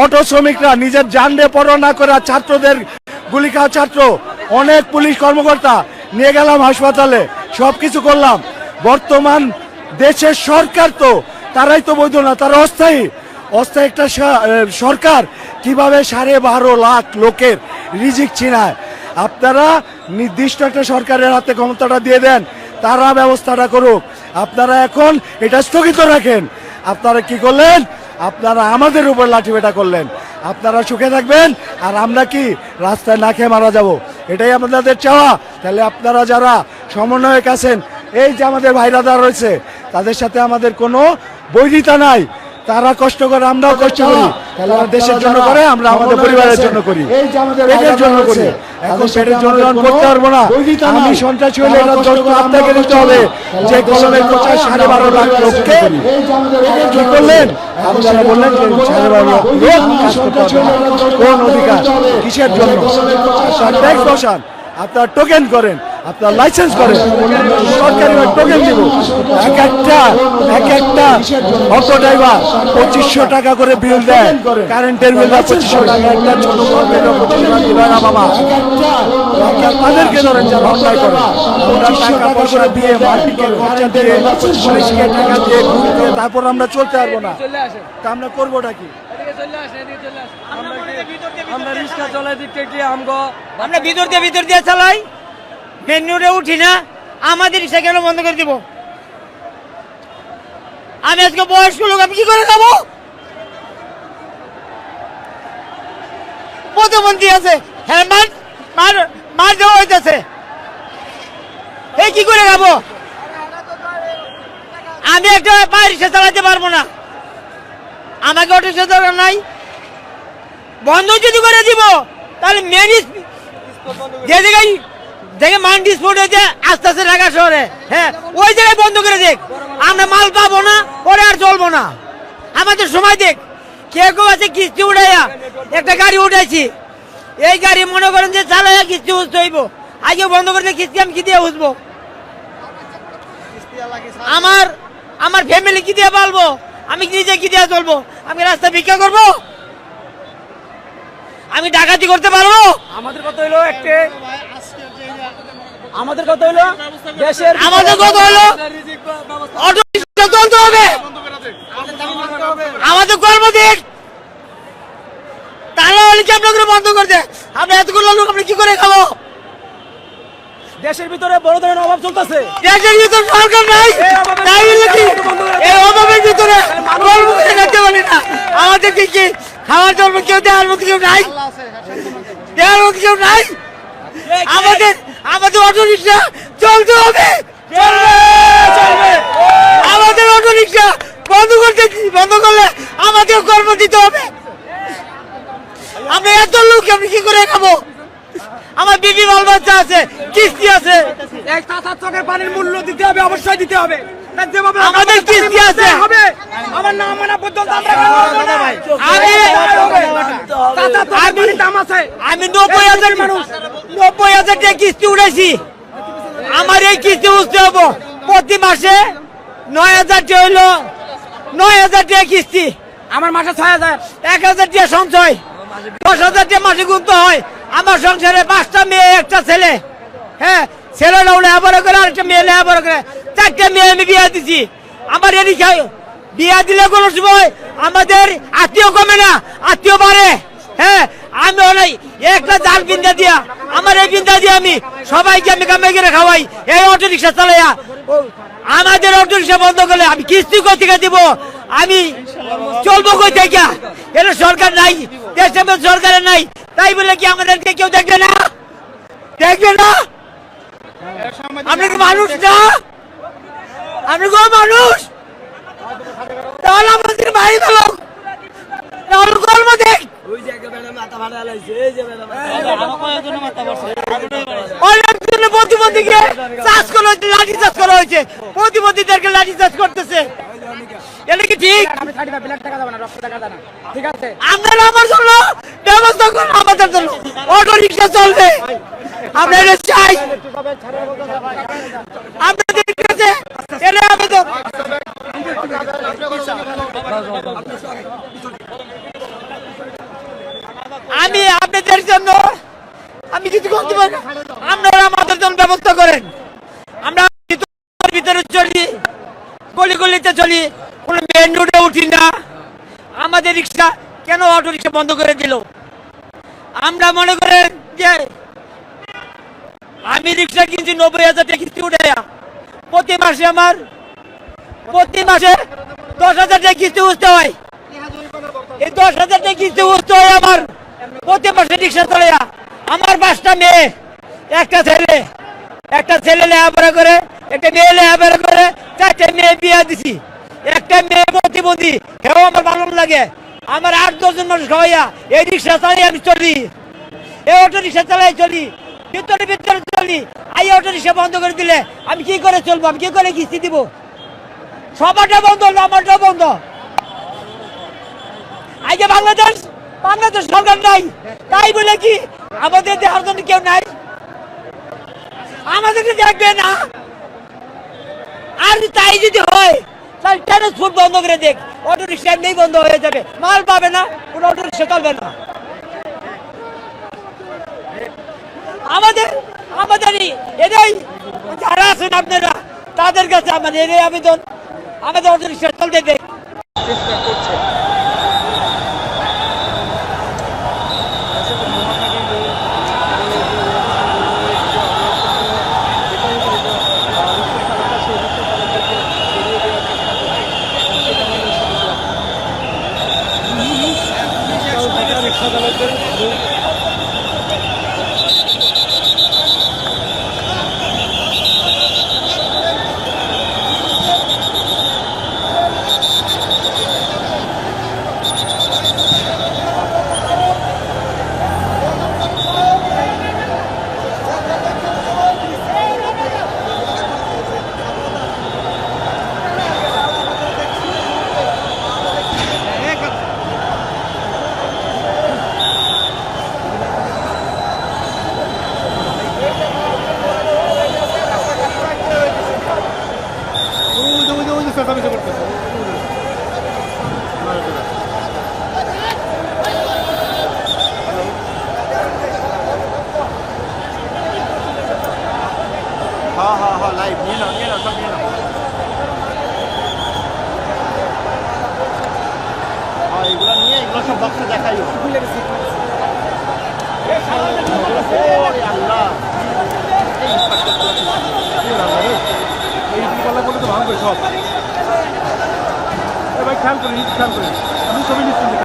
Auto শ্রমিকরা নিজের দিয়ে পরোয়া না করে ছাত্রদের গুলি খাওয়া ছাত্র। অনেক পুলিশ কর্মকর্তা, নিয়ে গেলাম হাসপাতালে সব কিছু করলাম। বর্তমান দেশের সরকার তো, তারাই তো বৈধ না, তারা অস্থায়ী। অস্থায়ী একটা সরকার কীভাবে সাড়ে বারো লাখ লোকের রিজিক ছিনায়? আপনারা নির্দিষ্ট একটা সরকারের হাতে ক্ষমতাটা দিয়ে দেন, তারা ব্যবস্থাটা করুক। আপনারা এখন এটা স্থগিত রাখেন। আপনারা কি করলেন? আপনারা আমাদের উপর লাঠি লাঠিপেটা করলেন। আপনারা সুখে থাকবেন, আর আমরা কি রাস্তায় না খেয়ে মারা যাব? এটাই আপনাদের চাওয়া। তাহলে আপনারা যারা সমন্বয়ক আছেন, এই যে আমাদের ভাইরা যারা রয়েছে, তাদের সাথে আমাদের কোনো বৈরিতা নাই। তারা কষ্ট করে আমরাও কষ্ট করি। দেশের জন্য করে আমরা আমাদের পরিবারের জন্য করি। পেটের জন্য করি। এখন পেটের জন্য করতে পারব না। আমি সন্ত্রাসী হলে আপনাকে নিতে হবে। যে প্রচার সাড়ে বারো লাখ লোককে কি করলেন? আপনারা বললেন যে সাড়ে বারো লাখ। কোন অধিকার? কিসের জন্য? বসান আপনার টোকেন করেন। আপনার লাইসেন্স করে। সরকারি টোকেন দিব। এক একটা এক একটা অটো ড্রাইভার পঁচিশশো টাকা করে বিল দেয়। কারেন্টের বিল দেয় পঁচিশশো টাকা। একটা ছোট কর্মের পঁচিশশো টাকা দিবে। না বাবা তাদেরকে ধরেন যারা অন্যায় করে। টাকা পয়সা দিয়ে মার্কেটকে খরচা দিয়ে পুলিশকে টাকা দিয়ে দিয়ে তারপর আমরা চলতে পারব না। তা আমরা করবোটা কি? এদিকে চলে আসেন এদিকে চলে আসেন। আমরা রিক্সা চলাই। দিকে কি আমগো? আমরা ভিতর দিয়ে ভিতর দিয়ে চালাই? মেন রোডে উঠি না। আমাদের রিক্সা কেন বন্ধ করে দিব? আমি আজকে বয়স্ক লোক, আমি কি করে খাব? প্রধানমন্ত্রী আছে। হ্যাঁ মার দেওয়া হইতেছে। এই কি করে খাব? আমি একটা পায়ের রিক্সা চালাতে পারব না। আমাকে অটো রিক্সা দরকার নাই। বন্ধ যদি করে দিব, তাহলে মেরিস যে জায়গায় দেখে মান্ডি স্পোর্ট হয়েছে, আস্তে আস্তে ঢাকা শহরে। হ্যাঁ ওই জায়গায় বন্ধ করে দেখ। আমরা মাল পাবো না, পরে আর চলবো না। আমাদের সময় দেখ। কে কেউ আছে কিস্তি উঠাইয়া, একটা গাড়ি উঠাইছি। এই গাড়ি মনে করেন যে চালাইয়া কিস্তি উঠতে হইব। আগে বন্ধ করে দিয়ে কিস্তি আমি কি দিয়ে উঠবো আমার আমার ফ্যামিলি কি দিয়ে পালবো? আমি নিজে কি দিয়ে চলবো? আমি রাস্তা ভিক্ষা করব? আমি ডাকাতি করতে পারব? আমাদের কথা হইল একটা আমাদের কথা হইল দেশের আমাদের কথা হলো অটো চলতে হবে। আমাদের কর্ম দিক তাহলে হলে কি আপনাদের বন্ধ করতে আমরা এতগুলো লোক কি করে খাব? দেশের ভিতরে বড় ধরনের অভাব চলতেছে। দেশের ভিতর সরকার নাই। তাই কি? এই অভাবের ভিতরে করে পারি না। কি খাওয়ার জন্য কেউ দেওয়ার মতো কেউ নাই? দেওয়ার মতো কেউ নাই? আমাদের আমাদের অটো রিক্সা চলতে হবে। আমাদের অটো রিক্সা বন্ধ করতে, বন্ধ করলে আমাদের কর্ম দিতে হবে। আমরা এত লোক আমি কি করে খাব? আমার বিবি বাল বাচ্চা আছে, কিস্তি আছে। এক সাত পানির মূল্য দিতে হবে, অবশ্যই দিতে হবে। আমাদের কিস্তি আছে। হবে আমার নাম মানা পর্যন্ত? আমি নব্বই হাজার মানুষ। নব্বই হাজার টাকা কিস্তি উঠেছি আমার এই কিস্তি বুঝতে হব প্রতি মাসে নয় হাজার টাকা হইল। নয় হাজার টাকা কিস্তি। আমার মাসে ছয় হাজার। এক হাজার টাকা সঞ্চয়। দশ হাজার টাকা মাসে গুনতে হয়। আমার সংসারে পাঁচটা মেয়ে একটা ছেলে। হ্যাঁ ছেলেটা লেখাপড়া করে আর একটা মেয়ে লেখাপড়া করে। চারটে মেয়ে আমি বিয়ে দিছি। আমার এদিক বিয়া দিলে কোনো সময় আমাদের আত্মীয় কমে না, আত্মীয় বাড়ে। হ্যাঁ আমি অনেক একটা জাল বিন্দা দিয়া, আমার এই বিন্দা দিয়ে আমি সবাইকে আমি কামে করে খাওয়াই। এই অটো রিক্সা চালাইয়া আমাদের অটো রিক্সা বন্ধ করলে আমি কিস্তি কোথেকে দিব? আমি চলবো কই থেকে? এটা সরকার নাই, দেশের সরকারের নাই। তাই বলে কি আমাদেরকে কেউ দেখবে না? দেখবে না? আপনি কি মানুষ না? আপনি কোন মানুষ? তাহলে আমাদের বাড়ি ভালো। তাহলে কর্ম দেখ অনেকজনে প্রতিবন্ধীকে চাষ করা হয়েছে লাঠি চাষ করা হয়েছে। প্রতিবন্ধীদেরকে লাঠি চাষ করতেছে। এটা কি ঠিক? আমি থার্টি ফাইভ লাখ টাকা দেবো না রক্ত টাকা দেবো না। ঠিক আছে? আপনারা আমার জন্য ব্যবস্থা করুন আমাদের জন্য। অটো রিক্সা চলবে। আমরা চাই। আপনাদের কাছে এটা আবেদন আমি আপনাদের জন্য আমি কিছু করতে পারি আপনারা আমাদের জন্য ব্যবস্থা করেন। আমরা ভিতরে চলি গলি গলিতে চলি, কোনো মেন রোডে উঠি না। আমাদের রিক্সা কেন অটো রিক্সা বন্ধ করে দিল? আমরা মনে করেন যে আমি রিক্সা কিনছি নব্বই হাজার টাকা কিস্তি উঠে প্রতি মাসে আমার প্রতি মাসে দশ হাজার টাকা কিস্তি উঠতে হয়। এই দশ হাজার টাকা কিস্তি উঠতে হয় আমার। প্রতি মাসে রিক্সা চলে যা। আমার পাঁচটা মেয়ে, একটা ছেলে। একটা ছেলে লেখাপড়া করে, একটা মেয়ে লেখাপড়া করে, চারটে মেয়ে বিয়ে দিছি। একটা মেয়ে প্রতিবন্ধী হেও আমার ভালো লাগে। আমার আট দশজন মানুষ খাওয়াইয়া এই রিক্সা চালিয়ে আমি চলি। এই অটো রিক্সা চালাই চলি। ভিতরে ভিতরে চলি এই অটো রিক্সা বন্ধ করে দিলে আমি কি করে চলবো? আমি কি করে কিস্তি দিব? সবারটা বন্ধ হলো আমারটাও বন্ধ? আজকে বাংলাদেশ বাংলাদেশ সরকার নাই। তাই বলে কি, আমাদের দেখার জন্য কেউ নাই। আমাদেরকে দেখবে না। আর তাই যদি হয়, তাহলে ট্রান্সপোর্ট বন্ধ করে দেখ? অটো রিক্সা এমনি বন্ধ হয়ে যাবে। মাল পাবে না, কোনো অটো রিক্সা চলবে না। আমাদের আমাদের এটাই যারা আছেন আপনারা, তাদের কাছে আমাদের এটাই আবেদন। আমাদের অটো রিক্সা চলতে চেষ্টা করছে হ্যাঁ হ্যাঁ হ্যাঁ লাইভ নিয়ে নাও নিয়ে নাও সব নিয়ে নাও হ্যাঁ এগুলো নিয়ে এগুলো সব বক্সে দেখাই আল্লাহ এই পাল্লা বলে তো ভাঙবে সব এবার খেয়াল করি খেয়াল করি। আমি ছবি নিচ্ছি।